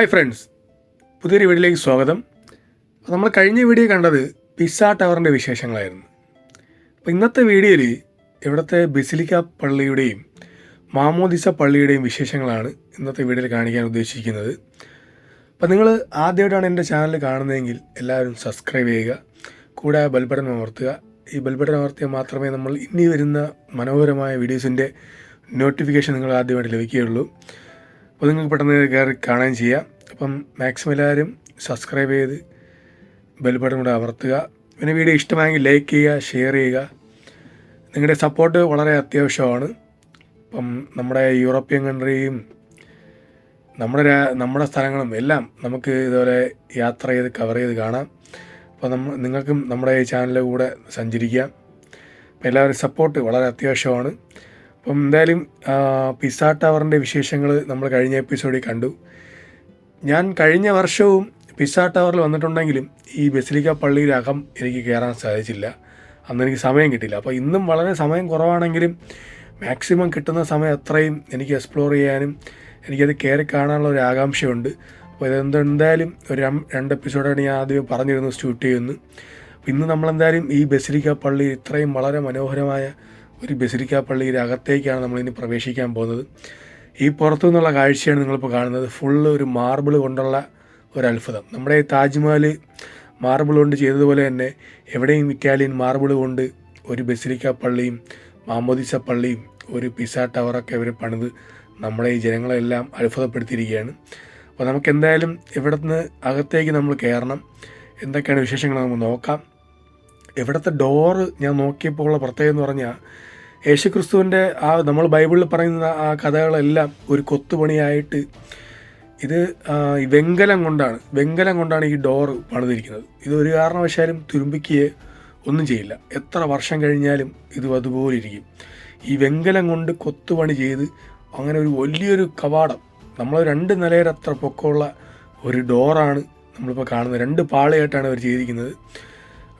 Hi friends പുതിയൊരു വീഡിയോയിലേക്ക് സ്വാഗതം. നമ്മൾ കഴിഞ്ഞ വീഡിയോ കണ്ടത് പിസ ടവറിന്റെ വിശേഷങ്ങളായിരുന്നു. അപ്പോൾ ഇന്നത്തെ വീഡിയോയിൽ ഇവിടുത്തെ ബിസിലിക്ക പള്ളിയുടെയും മാമോദിസ പള്ളിയുടെയും വിശേഷങ്ങളാണ് ഇന്നത്തെ വീഡിയോയിൽ കാണിക്കാൻ ഉദ്ദേശിക്കുന്നത്. അപ്പോൾ നിങ്ങൾ ആദ്യമായിട്ടാണ് എന്റെ ചാനൽ കാണുന്നതെങ്കിൽ എല്ലാവരും സബ്സ്ക്രൈബ് ചെയ്യുക കൂടെ ബെൽബട്ടൺ അമർത്തുക. ഈ ബെൽബട്ടൺ അമർത്തിയാൽ മാത്രമേ നമ്മൾ ഇനി വരുന്ന മനോഹരമായ വീഡിയോസിന്റെ നോട്ടിഫിക്കേഷൻ നിങ്ങൾ ആദ്യമായിട്ട് ലഭിക്കുകയുള്ളൂ. അപ്പോൾ നിങ്ങൾക്ക് പെട്ടെന്ന് കയറി കാണുകയും ചെയ്യാം അപ്പം മാക്സിമം എല്ലാവരും സബ്സ്ക്രൈബ് ചെയ്ത് ബെൽ ബട്ടൺ കൂടെ അമർത്തുക. പിന്നെ വീഡിയോ ഇഷ്ടമായെങ്കിൽ ലൈക്ക് ചെയ്യുക ഷെയർ ചെയ്യുക. നിങ്ങളുടെ സപ്പോർട്ട് വളരെ അത്യാവശ്യമാണ്. ഇപ്പം നമ്മുടെ യൂറോപ്യൻ കൺട്രിയും നമ്മുടെ നമ്മുടെ സ്ഥലങ്ങളും എല്ലാം നമുക്ക് ഇതുപോലെ യാത്ര ചെയ്ത് കവർ ചെയ്ത് കാണാം. അപ്പോൾ നമ്മ നിങ്ങൾക്കും നമ്മുടെ ഈ ചാനലിൽ കൂടെ സഞ്ചരിക്കാം. എല്ലാവരും സപ്പോർട്ട് വളരെ അത്യാവശ്യമാണ്. അപ്പം എന്തായാലും പിസ ടവറിന്റെ വിശേഷങ്ങൾ നമ്മൾ കഴിഞ്ഞ എപ്പിസോഡിൽ കണ്ടു. ഞാൻ കഴിഞ്ഞ വർഷവും പിസ ടവറിൽ വന്നിട്ടുണ്ടെങ്കിലും ഈ ബസിലിക്ക പള്ളിയിലകം എനിക്ക് കയറാൻ സാധിച്ചില്ല. അന്ന് എനിക്ക് സമയം കിട്ടില്ല അപ്പോൾ ഇന്നും വളരെ സമയം കുറവാണെങ്കിലും മാക്സിമം കിട്ടുന്ന സമയം അത്രയും എനിക്ക് എക്സ്പ്ലോർ ചെയ്യാനും എനിക്കത് കയറി കാണാനുള്ള ഒരു ആകാംക്ഷയുണ്ട്. അപ്പോൾ ഇതെന്ത് എന്തായാലും ഒരു രണ്ട് എപ്പിസോഡാണ് ഞാൻ ആദ്യം പറഞ്ഞിരുന്നു ഷൂട്ട് ചെയ്യുന്നു. ഇന്ന് നമ്മളെന്തായാലും ഈ ബസിലിക്ക പള്ളി ഇത്രയും വളരെ മനോഹരമായ ഒരു ബസിലിക്ക പള്ളിയുടെ അകത്തേക്കാണ് നമ്മളിനി പ്രവേശിക്കാൻ പോകുന്നത്. ഈ പുറത്തു നിന്നുള്ള കാഴ്ചയാണ് നിങ്ങളിപ്പോൾ കാണുന്നത്. ഫുള്ള് ഒരു മാർബിൾ കൊണ്ടുള്ള ഒരു അത്ഭുതം നമ്മുടെ താജ്മഹൽ മാർബിൾ കൊണ്ട് ചെയ്തതുപോലെ തന്നെ എവിടെയും ഇറ്റാലിയൻ മാർബിൾ കൊണ്ട് ഒരു ബസിലിക്ക പള്ളിയും മാമോദിസ പള്ളിയും ഒരു പിസ ടവറൊക്കെ അവർ പണിത് നമ്മുടെ ഈ ജനങ്ങളെല്ലാം അത്ഭുതപ്പെടുത്തിയിരിക്കുകയാണ്. അപ്പോൾ നമുക്ക് എന്തായാലും ഇവിടെ നിന്ന് അകത്തേക്ക് നമ്മൾ കയറണം. എന്തൊക്കെയാണ് വിശേഷങ്ങൾ നമുക്ക് നോക്കാം. ഇവിടുത്തെ ഡോറ് ഞാൻ നോക്കിയപ്പോൾ ഉള്ള പ്രത്യേകത എന്ന് പറഞ്ഞാൽ യേശുക്രിസ്തുവിന്റെ ആ നമ്മൾ ബൈബിളിൽ പറയുന്ന ആ കഥകളെല്ലാം ഒരു കൊത്തുപണിയായിട്ട് ഇത് വെങ്കലം കൊണ്ടാണ്. വെങ്കലം കൊണ്ടാണ് ഈ ഡോർ പണിതിരിക്കുന്നത്. ഇത് ഒരു കാരണവശാലും തുരുമ്പിക്കുകയോ ഒന്നും ചെയ്യില്ല. എത്ര വർഷം കഴിഞ്ഞാലും ഇത് അതുപോലെ ഇരിക്കും. ഈ വെങ്കലം കൊണ്ട് കൊത്തുപണി ചെയ്ത് അങ്ങനെ ഒരു വലിയൊരു കവാടം നമ്മൾ രണ്ട് നിലയുടെ അത്ര പൊക്കമുള്ള ഒരു ഡോറാണ് നമ്മളിപ്പോൾ കാണുന്നത്. രണ്ട് പാളിയായിട്ടാണ് അവർ ചെയ്തിരിക്കുന്നത്.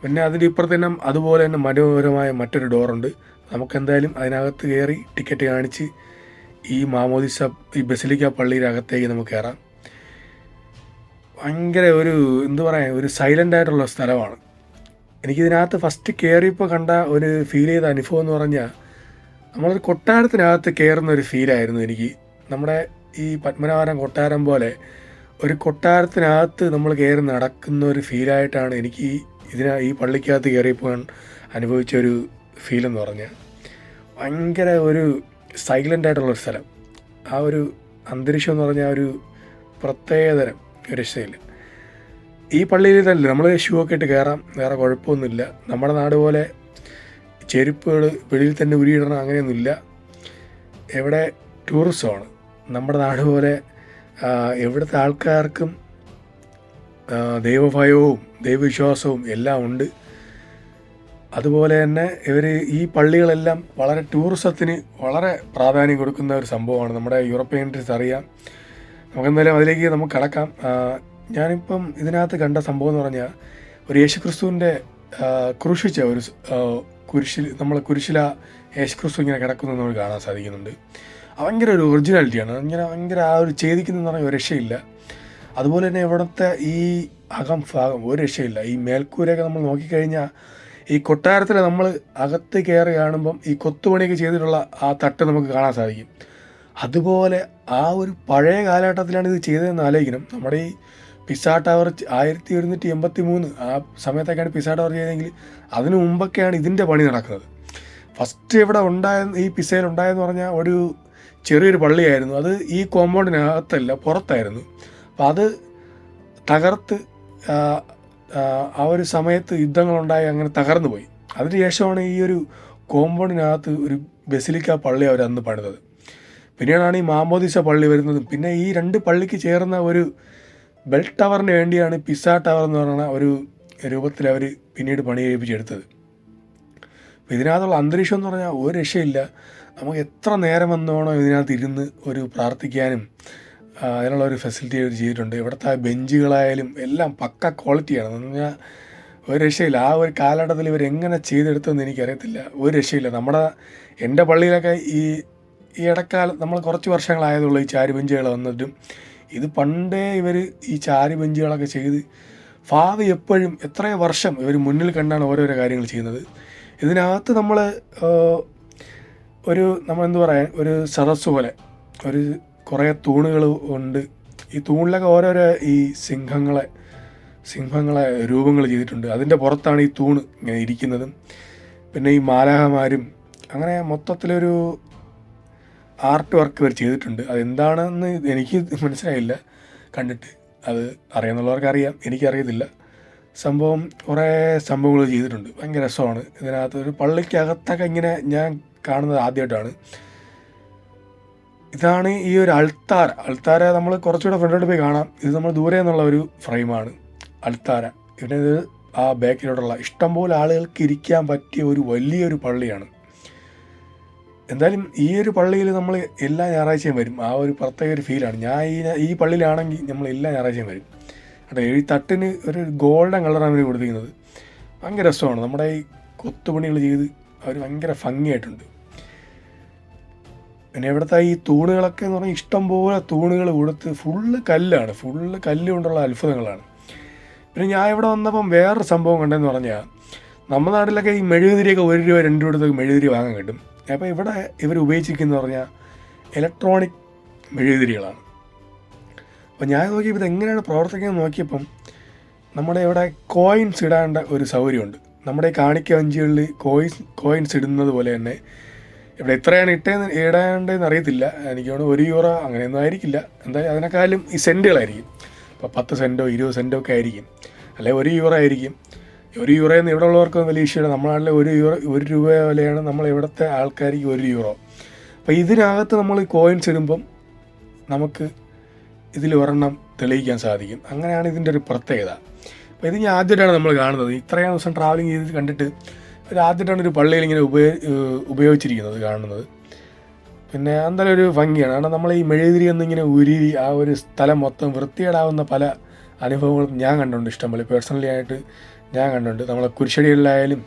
പിന്നെ അതിന്റെ ഇപ്പുറത്ത് തന്നെ അതുപോലെ തന്നെ മനോഹരമായ മറ്റൊരു ഡോറുണ്ട്. നമുക്ക് എന്തായാലും അതിനകത്ത് കയറി ടിക്കറ്റ് കാണിച്ച് ഈ മാമോദിസ ഈ ബസിലിക്ക പള്ളിയുടെ അകത്തേക്ക് നമുക്ക് കയറാം. ഭയങ്കര ഒരു എന്തു പറയാൻ ഒരു സൈലന്റ് ആയിട്ടുള്ള സ്ഥലമാണ്. എനിക്കിതിനകത്ത് ഫസ്റ്റ് കയറിയപ്പോൾ കണ്ട ഒരു ഫീൽ ചെയ്ത അനുഭവം എന്ന് പറഞ്ഞാൽ നമ്മളൊരു കൊട്ടാരത്തിനകത്ത് കയറുന്ന ഒരു ഫീലായിരുന്നു എനിക്ക്. നമ്മുടെ ഈ പത്മനാഭരം കൊട്ടാരം പോലെ ഒരു കൊട്ടാരത്തിനകത്ത് നമ്മൾ കയറി നടക്കുന്ന ഒരു ഫീലായിട്ടാണ് എനിക്ക് ഇതിന ഈ പള്ളിക്കകത്ത് കയറിയപ്പോൾ അനുഭവിച്ച ഒരു ഫീൽ എന്ന് പറഞ്ഞാൽ ഭയങ്കര ഒരു സൈലന്റ് ആയിട്ടുള്ള ഒരു സ്ഥലം. ആ ഒരു അന്തരീക്ഷം എന്ന് പറഞ്ഞാൽ ഒരു പ്രത്യേകതരം രക്ഷയില്ല ഈ പള്ളിയിൽ തന്നെ നമ്മൾ ഷൂ ഒക്കെ ഇട്ട് കയറാം വേറെ കുഴപ്പമൊന്നുമില്ല. നമ്മുടെ നാട് പോലെ ചെരുപ്പുകൾ വെളിയിൽ തന്നെ ഉരിയിടണം അങ്ങനെയൊന്നുമില്ല. എവിടെ ടൂറിസമാണ്. നമ്മുടെ നാട് പോലെ എവിടുത്തെ ആൾക്കാർക്കും ദൈവഭയവും ദൈവവിശ്വാസവും എല്ലാം ഉണ്ട്. അതുപോലെ തന്നെ ഇവർ ഈ പള്ളികളെല്ലാം വളരെ ടൂറിസത്തിന് വളരെ പ്രാധാന്യം കൊടുക്കുന്ന ഒരു സംഭവമാണ്. നമ്മുടെ യൂറോപ്യൻ കൺട്രീസ് അറിയാം. നമുക്കെന്തായാലും അതിലേക്ക് നമുക്ക് കടക്കാം. ഞാനിപ്പം ഇതിനകത്ത് കണ്ട സംഭവം എന്ന് പറഞ്ഞാൽ ഒരു യേശുക്രിസ്തുവിന്റെ ആ, ക്രൂശിച്ച ഒരു കുരിശിൽ നമ്മൾ കുരിശില യേശുക്രിസ്തു ഇങ്ങനെ കിടക്കുന്നത് നമ്മൾ കാണാൻ സാധിക്കുന്നുണ്ട്. ഭയങ്കര ഒരു ഒറിജിനാലിറ്റിയാണ്. ഇങ്ങനെ ഭയങ്കര ആ ഒരു ഛേദിക്കുന്നതെന്ന് പറഞ്ഞാൽ രക്ഷയില്ല. അതുപോലെ തന്നെ ഇവിടുത്തെ ഈ അകം ഭാഗം ഒരു രക്ഷയില്ല. ഈ മേൽക്കൂരയൊക്കെ നമ്മൾ നോക്കിക്കഴിഞ്ഞാൽ ഈ കൊട്ടാരത്തിൽ നമ്മൾ അകത്ത് കയറി കാണുമ്പം ഈ കൊത്തുപണിയൊക്കെ ചെയ്തിട്ടുള്ള ആ തട്ട് നമുക്ക് കാണാൻ സാധിക്കും. അതുപോലെ ആ ഒരു പഴയ കാലഘട്ടത്തിലാണ് ഇത് ചെയ്തതെന്ന് ആലോചിക്കണം. നമ്മുടെ ഈ പിസ ടവർ ആയിരത്തി ഒരുന്നൂറ്റി എൺപത്തി മൂന്ന് ആ സമയത്തൊക്കെയാണ് പിസ ടവർ ചെയ്തതെങ്കിൽ അതിനു മുമ്പൊക്കെയാണ് ഇതിന്റെ പണി നടക്കുന്നത്. ഫസ്റ്റ് ഇവിടെ ഉണ്ടായ ഈ പിസയിൽ ഉണ്ടായെന്ന് പറഞ്ഞാൽ ഒരു ചെറിയൊരു പള്ളിയായിരുന്നു. അത് ഈ കോമ്പൗണ്ടിനകത്തല്ല പുറത്തായിരുന്നു. അപ്പം അത് തകർത്ത് ആ, ഒരു സമയത്ത് യുദ്ധങ്ങളുണ്ടായി അങ്ങനെ തകർന്നു പോയി അതിനുശേഷമാണ് ഈ ഒരു കോമ്പൗണ്ടിനകത്ത് ഒരു ബസിലിക്ക പള്ളി അവർ അന്ന് പണിതത്. പിന്നീടാണ് ഈ മാമോദിസ പള്ളി വരുന്നതും. പിന്നെ ഈ രണ്ട് പള്ളിക്ക് ചേർന്ന ഒരു ബെൽ ടവറിന് വേണ്ടിയാണ് പിസ ടവർ എന്ന് പറയുന്ന ഒരു രൂപത്തിൽ അവർ പിന്നീട് പണി കഴിപ്പിച്ചെടുത്തത് അപ്പോൾ ഇതിനകത്തുള്ള അന്തരീക്ഷം എന്ന് പറഞ്ഞാൽ ഒരു രക്ഷയില്ല. നമുക്ക് എത്ര നേരം വന്നോണോ ഇതിനകത്ത് ഇരുന്ന് ഒരു പ്രാർത്ഥിക്കാനും അതിനുള്ള ഒരു ഫെസിലിറ്റി അവർ ചെയ്തിട്ടുണ്ട്. ഇവിടുത്തെ ബെഞ്ചുകളായാലും എല്ലാം പക്ക ക്വാളിറ്റിയാണ് എന്ന് പറഞ്ഞാൽ ഒരു രക്ഷയില്ല. ആ ഒരു കാലഘട്ടത്തിൽ ഇവർ എങ്ങനെ ചെയ്തെടുത്തെന്ന് എനിക്കറിയത്തില്ല. ഒരു രക്ഷയില്ല. നമ്മുടെ എന്റെ പള്ളിയിലൊക്കെ ഈ ഈ ഇടക്കാലം നമ്മൾ കുറച്ച് വർഷങ്ങളായതുള്ളൂ ഈ ചാരി ബെഞ്ചുകൾ വന്നിട്ടും ഇത് പണ്ടേ ഇവർ ഈ ചാരി ബെഞ്ചുകളൊക്കെ ചെയ്ത് ഫാദർ എപ്പോഴും എത്ര വർഷം ഇവർ മുന്നിൽ കണ്ടാണ് ഓരോരോ കാര്യങ്ങൾ ചെയ്യുന്നത്. ഇതിനകത്ത് നമ്മൾ ഒരു നമ്മൾ എന്ത് പറയാൻ ഒരു സദസ്സ് പോലെ ഒരു കുറേ തൂണുകൾ ഉണ്ട്. ഈ തൂണിലൊക്കെ ഓരോരോ ഈ സിംഹങ്ങളെ സിംഹങ്ങളെ രൂപങ്ങൾ ചെയ്തിട്ടുണ്ട്. അതിന്റെ പുറത്താണ് ഈ തൂണ് ഇങ്ങനെ ഇരിക്കുന്നതും. പിന്നെ ഈ മാലാഹമാരും അങ്ങനെ മൊത്തത്തിലൊരു ആർട്ട് വർക്ക് ഇവർ ചെയ്തിട്ടുണ്ട്. അതെന്താണെന്ന് എനിക്ക് മനസ്സിലായില്ല. കണ്ടിട്ട് അത് അറിയാമെന്നുള്ളവർക്ക് അറിയാം. എനിക്കറിയത്തില്ല. സംഭവം കുറേ സംഭവങ്ങൾ ചെയ്തിട്ടുണ്ട്. ഭയങ്കര രസമാണ്. ഇതിനകത്ത് ഒരു പള്ളിക്കകത്തൊക്കെ ഇങ്ങനെ ഞാൻ കാണുന്നത് ആദ്യമായിട്ടാണ്. ഇതാണ് ഈ ഒരു അൾത്താര. അൾത്താര നമ്മൾ കുറച്ചുകൂടെ ഫ്രണ്ടോട്ട് പോയി കാണാം. ഇത് നമ്മൾ ദൂരെ നിന്നുള്ള ഒരു ഫ്രെയിമാണ് അൾത്താര. ഇവിടെ ഇത് ആ ബാക്കിലോട്ടുള്ള ഇഷ്ടംപോലെ ആളുകൾക്ക് ഇരിക്കാൻ പറ്റിയ ഒരു വലിയൊരു പള്ളിയാണ്. എന്തായാലും ഈ ഒരു പള്ളിയിൽ നമ്മൾ എല്ലാ ഞായറാഴ്ചയും വരും. ആ ഒരു പ്രത്യേക ഒരു ഫീലാണ് ഞാൻ ഈ ഈ പള്ളിയിലാണെങ്കിൽ നമ്മൾ എല്ലാ ഞായറാഴ്ചയും വരും. കേട്ടോ ഈ തട്ടിന് ഒരു ഗോൾഡൻ കളറാണ് ഇവർ കൊടുത്തിരിക്കുന്നത്. ഭയങ്കര രസമാണ്. നമ്മുടെ ഈ കൊത്തുപണികൾ ചെയ്ത് അവർ ഭയങ്കര ഭംഗിയായിട്ടുണ്ട്. പിന്നെ ഇവിടുത്തെ ഈ തൂണുകളൊക്കെ എന്ന് പറഞ്ഞാൽ ഇഷ്ടം പോലെ തൂണുകൾ കൊടുത്ത് ഫുള്ള് കല്ലാണ് ഫുള്ള് കല്ല് കൊണ്ടുള്ള അത്ഭുതങ്ങളാണ്. പിന്നെ ഞാൻ ഇവിടെ വന്നപ്പം വേറൊരു സംഭവം കണ്ടെന്ന് പറഞ്ഞാൽ നമ്മുടെ നാട്ടിലൊക്കെ ഈ മെഴുകുതിരിയൊക്കെ ഒരു രൂപ രണ്ട് രൂപ മെഴുകുതിരി വാങ്ങാൻ കിട്ടും. അപ്പോൾ ഇവിടെ ഇവർ ഉപയോഗിച്ചിരിക്കുന്നത് പറഞ്ഞാൽ ഇലക്ട്രോണിക് മെഴുകുതിരികളാണ്. അപ്പോൾ ഞാൻ നോക്കിയപ്പോൾ ഇത് എങ്ങനെയാണ് പ്രവർത്തിക്കുന്നത് നോക്കിയപ്പം നമ്മുടെ ഇവിടെ കോയിൻസ് ഇടേണ്ട ഒരു സൗകര്യമുണ്ട്. നമ്മുടെ കാണിക്ക വഞ്ചികളിൽ കോയിൻസ് കോയിൻസ് ഇടുന്നത് പോലെ തന്നെ ഇവിടെ എത്രയാണ് ഇട്ടേന്ന് ഇടേണ്ടതെന്ന് അറിയത്തില്ല. എനിക്ക് തോന്നുന്നു ഒരു യൂറോ അങ്ങനെയൊന്നും ആയിരിക്കില്ല. എന്തായാലും അതിനേക്കാളും ഈ സെന്റുകളായിരിക്കും ഇപ്പോൾ പത്ത് സെന്റോ ഇരുപത് സെന്റോ ഒക്കെ ആയിരിക്കും. അല്ലെങ്കിൽ ഒരു യൂറോ ആയിരിക്കും. ഒരു യൂറോ എന്ന് ഇവിടെ ഉള്ളവർക്കും വലിയ ഇഷ്യൂ നമ്മുടെ ഒരു യൂറോ ഒരു രൂപ വിലയാണ് നമ്മൾ ഇവിടുത്തെ ആൾക്കാർക്ക് ഒരു യൂറോ. അപ്പോൾ ഇതിനകത്ത് നമ്മൾ കോയിൻസ് ഇടുമ്പം നമുക്ക് ഇതിൽ ഒരെണ്ണം തെളിയിക്കാൻ സാധിക്കും. അങ്ങനെയാണ് ഇതിന്റെ ഒരു പ്രത്യേകത. അപ്പോൾ ഇത് ഞാൻ ആദ്യമായിട്ടാണ് നമ്മൾ കാണുന്നത്. ഇത്രയും ദിവസം ട്രാവലിംഗ് ചെയ്ത് കണ്ടിട്ട് ആദ്യമായിട്ടാണ് ഒരു പള്ളിയിൽ ഇങ്ങനെ ഉപയോഗ ഉപയോഗിച്ചിരിക്കുന്നത് കാണുന്നത്. പിന്നെ എന്തായാലും ഒരു ഭംഗിയാണ്. കാരണം നമ്മൾ ഈ മെഴുതിരി എന്നിങ്ങനെ ഉരി ആ ഒരു സ്ഥലം മൊത്തം വൃത്തികേടാവുന്ന പല അനുഭവങ്ങളും ഞാൻ കണ്ടിട്ടുണ്ട് ഇഷ്ടംപോലെ. പേഴ്സണലി ആയിട്ട് ഞാൻ കണ്ടിട്ടുണ്ട്. നമ്മളെ കുരിശടികളിലായാലും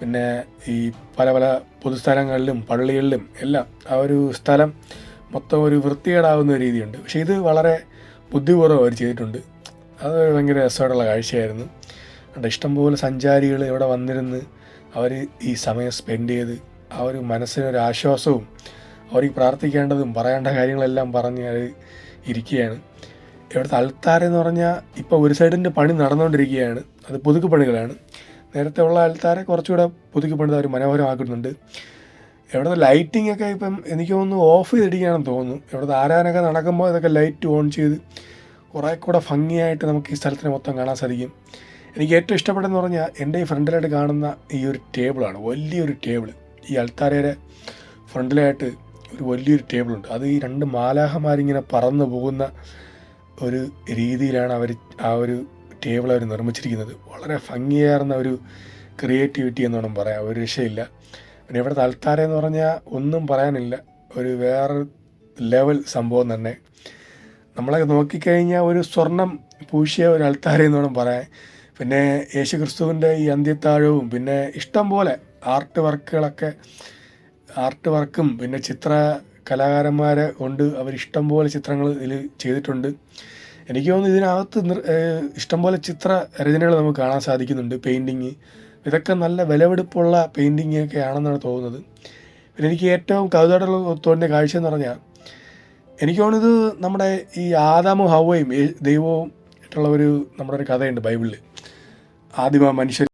പിന്നെ ഈ പല പല പൊതുസ്ഥലങ്ങളിലും പള്ളികളിലും എല്ലാം ആ ഒരു സ്ഥലം മൊത്തം ഒരു വൃത്തികേടാവുന്ന രീതിയുണ്ട്. പക്ഷേ ഇത് വളരെ ബുദ്ധിപൂർവം അവർ ചെയ്തിട്ടുണ്ട്. അത് ഭയങ്കര രസമായിട്ടുള്ള കാഴ്ചയായിരുന്നു. ഇഷ്ടംപോലെ സഞ്ചാരികൾ ഇവിടെ വന്നിരുന്ന് അവർ ഈ സമയം സ്പെൻഡ് ചെയ്ത് ആ ഒരു മനസ്സിനൊരു ആശ്വാസവും അവർക്ക് പ്രാർത്ഥിക്കേണ്ടതും പറയേണ്ട കാര്യങ്ങളെല്ലാം പറഞ്ഞ് അവർ ഇരിക്കുകയാണ്. ഇവിടുത്തെ അൽത്താര എന്ന് പറഞ്ഞാൽ ഇപ്പോൾ ഒരു സൈഡിന്റെ പണി നടന്നുകൊണ്ടിരിക്കുകയാണ്. അത് പുതുക്ക് പണികളാണ്. നേരത്തെ ഉള്ള അൽത്താരെ കുറച്ചുകൂടെ പുതുക്കി പണിത് അവർ മനോഹരമാക്കുന്നുണ്ട്. ഇവിടുത്തെ ലൈറ്റിംഗ് ഒക്കെ ഇപ്പം എനിക്ക് തോന്നുന്നു ഓഫ് ചെയ്തിരിക്കുകയാണെന്ന് തോന്നുന്നു. ഇവിടുത്തെ ആരാനൊക്കെ നടക്കുമ്പോൾ ഇതൊക്കെ ലൈറ്റ് ഓൺ ചെയ്ത് കുറേ കൂടെ ഭംഗിയായിട്ട് നമുക്ക് ഈ സ്ഥലത്തിനെ മൊത്തം കാണാൻ സാധിക്കും. എനിക്ക് ഏറ്റവും ഇഷ്ടപ്പെട്ടെന്ന് പറഞ്ഞാൽ എന്റെ ഈ ഫ്രണ്ടിലായിട്ട് കാണുന്ന ഈ ഒരു ടേബിളാണ്. വലിയൊരു ടേബിൾ ഈ അൽത്താരയുടെ ഫ്രണ്ടിലായിട്ട് ഒരു വലിയൊരു ടേബിളുണ്ട്. അത് ഈ രണ്ട് മാലാഹമാരിങ്ങനെ പറന്നു പോകുന്ന ഒരു രീതിയിലാണ് അവർ ആ ഒരു ടേബിൾ അവർ നിർമ്മിച്ചിരിക്കുന്നത്. വളരെ ഭംഗിയാർന്ന ഒരു ക്രിയേറ്റിവിറ്റി എന്ന് വേണം പറയാം. ഒരു രക്ഷയില്ല. പിന്നെ ഇവിടുത്തെ അൽത്താര എന്ന് പറഞ്ഞാൽ ഒന്നും പറയാനില്ല. ഒരു വേറെ ലെവൽ സംഭവം തന്നെ. നമ്മളെ നോക്കിക്കഴിഞ്ഞാൽ ഒരു സ്വർണം പൂശിയ ഒരു അൽത്താര എന്ന് വേണം പറയാൻ. പിന്നെ യേശു ക്രിസ്തുവിന്റെ ഈ അന്ത്യത്താഴവും പിന്നെ ഇഷ്ടം പോലെ ആർട്ട് വർക്കുകളൊക്കെ ആർട്ട് വർക്കും പിന്നെ ചിത്ര കലാകാരന്മാരെ കൊണ്ട് അവർ ഇഷ്ടംപോലെ ചിത്രങ്ങൾ ഇതിൽ ചെയ്തിട്ടുണ്ട്. എനിക്ക് തോന്നുന്നു ഇതിനകത്ത് ഇഷ്ടംപോലെ ചിത്ര രചനകൾ നമുക്ക് കാണാൻ സാധിക്കുന്നുണ്ട്. പെയിന്റിങ്. ഇതൊക്കെ നല്ല വിലവെടുപ്പുള്ള പെയിന്റിങ് ഒക്കെ ആണെന്നാണ് തോന്നുന്നത്. പിന്നെ എനിക്ക് ഏറ്റവും കൗതുകമായിട്ടുള്ള തോന്നിയ കാഴ്ച എന്ന് പറഞ്ഞാൽ എനിക്ക് തോന്നുന്നത് നമ്മുടെ ഈ ആദാമും ഹവയും ദൈവവും ആയിട്ടുള്ള ഒരു നമ്മുടെ ഒരു കഥയുണ്ട് ബൈബിളിൽ. ആദിമ മനുഷ്യർ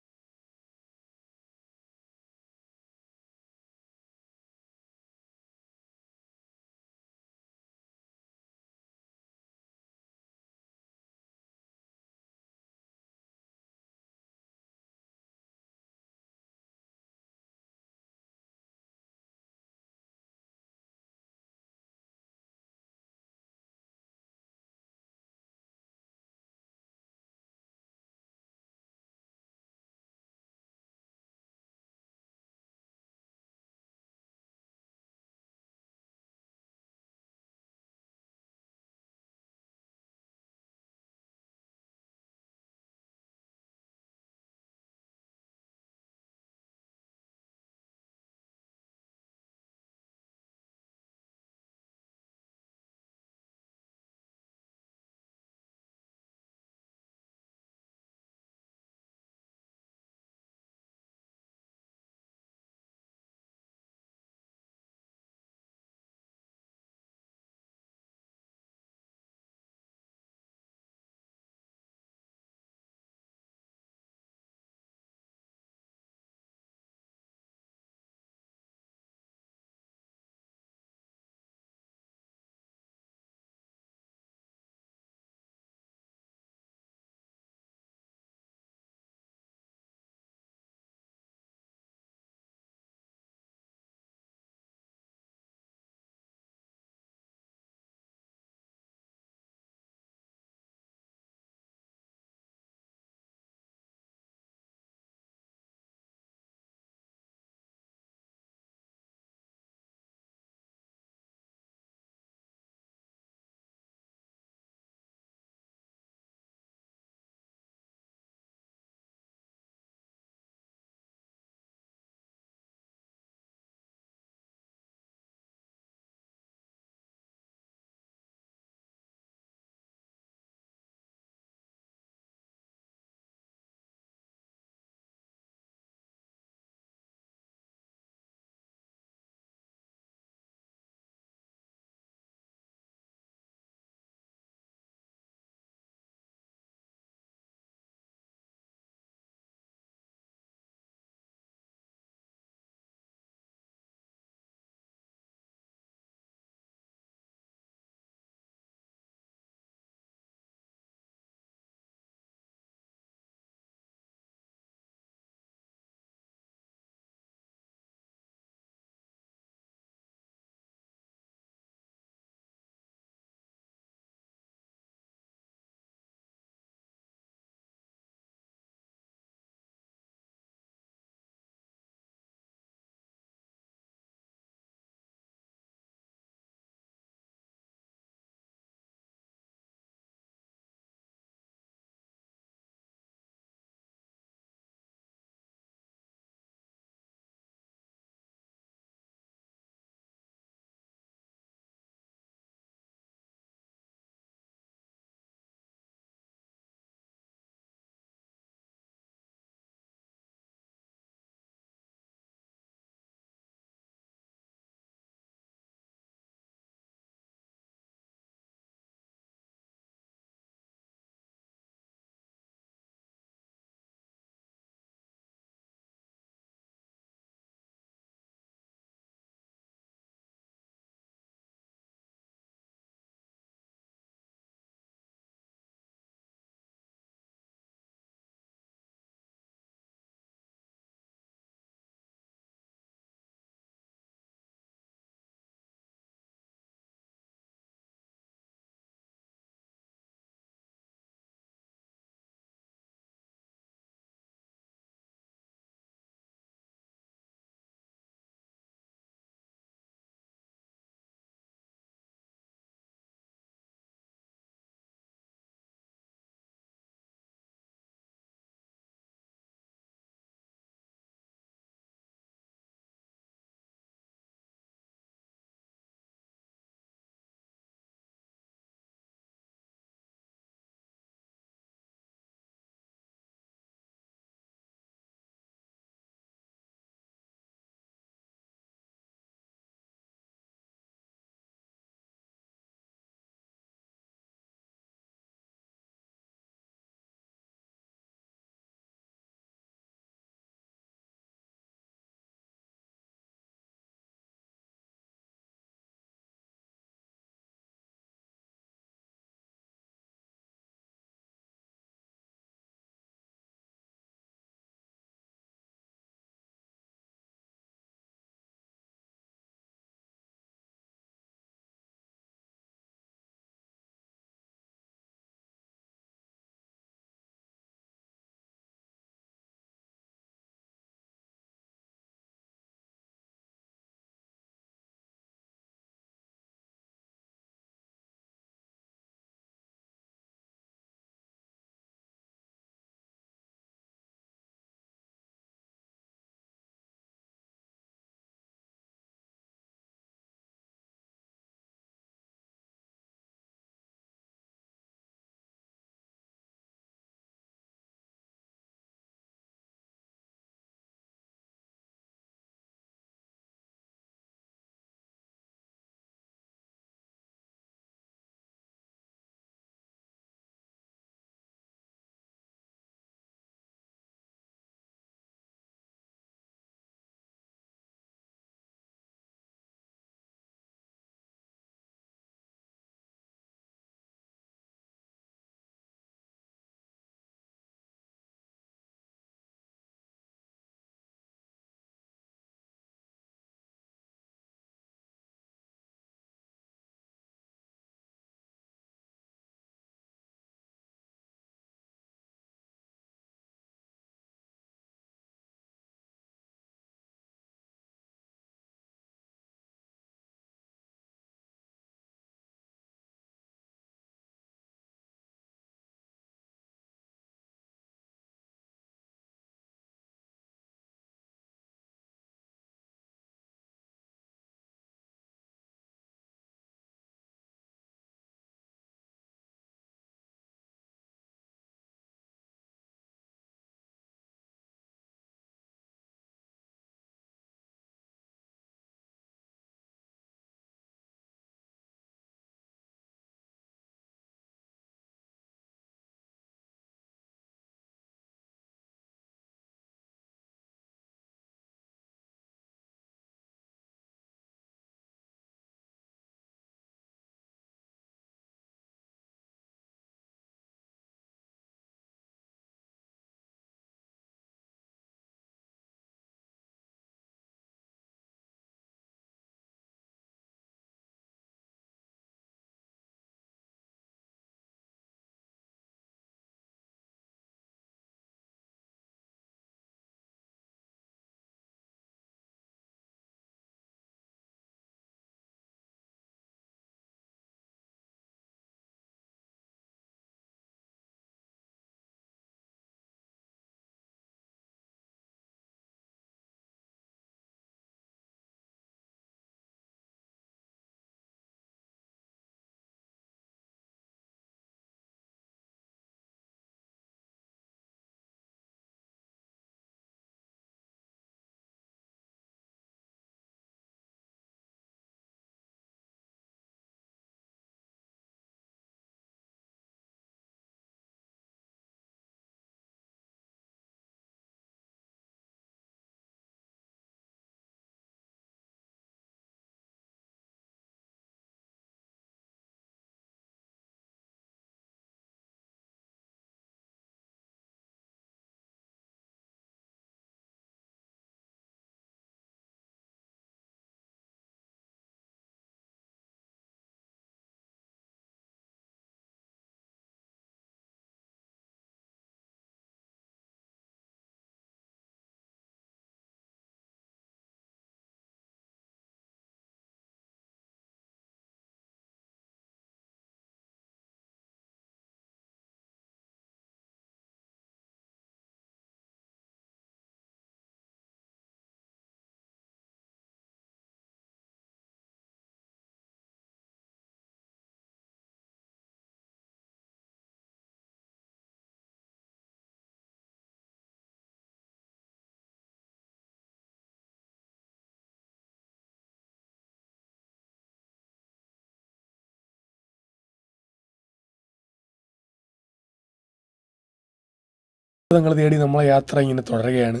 നിങ്ങൾ തേടി നമ്മളെ യാത്ര ഇങ്ങനെ തുടരുകയാണ്.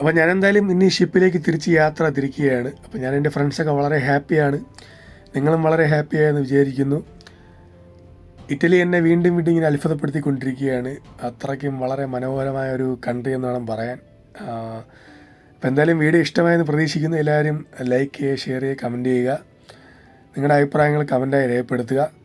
അപ്പോൾ ഞാൻ എന്തായാലും ഇനി ഷിപ്പിലേക്ക് തിരിച്ച് യാത്ര തിരിക്കുകയാണ്. അപ്പോൾ ഞാൻ എന്റെ ഫ്രണ്ട്സൊക്കെ വളരെ ഹാപ്പിയാണ് നിങ്ങളും വളരെ ഹാപ്പിയായെന്ന് വിചാരിക്കുന്നു. ഇറ്റലി എന്നെ വീണ്ടും വീണ്ടും ഇങ്ങനെ അത്ഭുതപ്പെടുത്തിക്കൊണ്ടിരിക്കുകയാണ്. അത്രയ്ക്കും വളരെ മനോഹരമായ ഒരു കൺട്രി എന്ന് വേണം പറയാൻ. അപ്പോൾ എന്തായാലും വീഡിയോ ഇഷ്ടമായെന്ന് പ്രതീക്ഷിക്കുന്നു. എല്ലാവരും ലൈക്ക് ചെയ്യുക ഷെയർ ചെയ്യുക കമന്റ് ചെയ്യുക. നിങ്ങളുടെ അഭിപ്രായങ്ങൾ കമന്റായി രേഖപ്പെടുത്തുക.